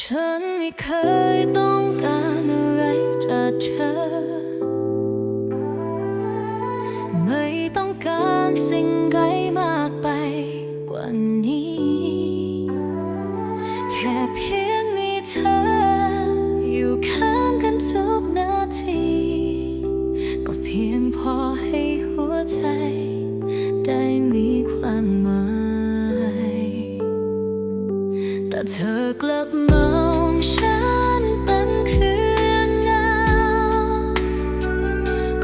ฉันไม่เคยต้องการอะไรจากเธอ ไม่ต้องการสิ่งใดมากไปกว่านี้ แค่เพียงมีเธอ แต่เธอกลับมองฉันเป็นเพียงเงา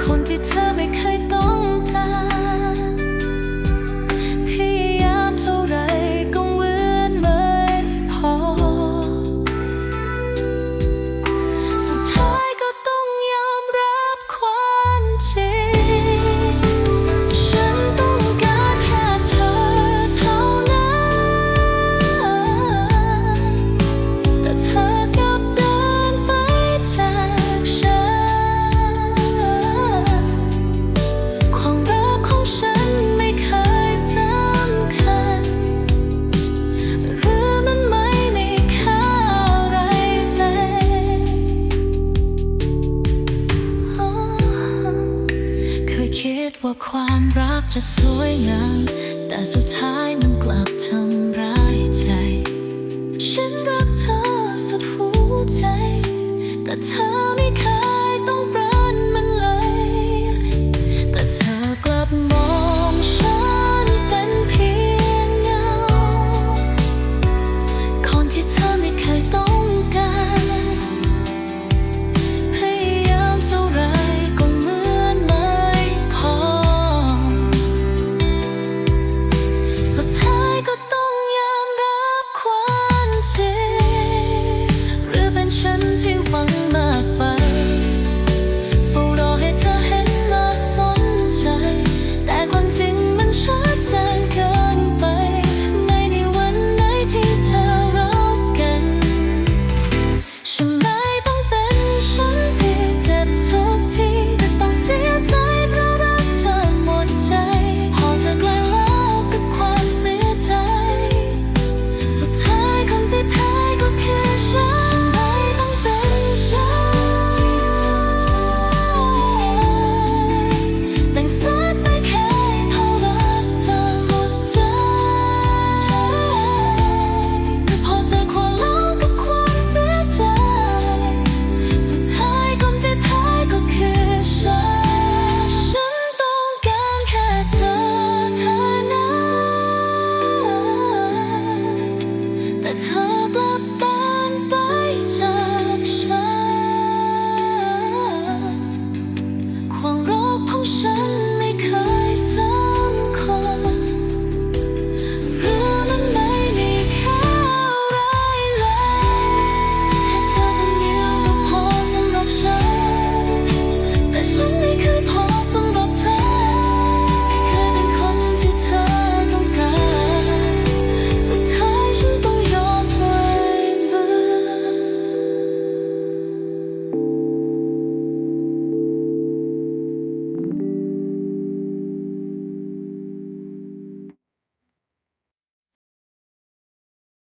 คนที่เธอ ว่าความรักจะสวยงามแต่สุดท้ายมันกลับทำร้าย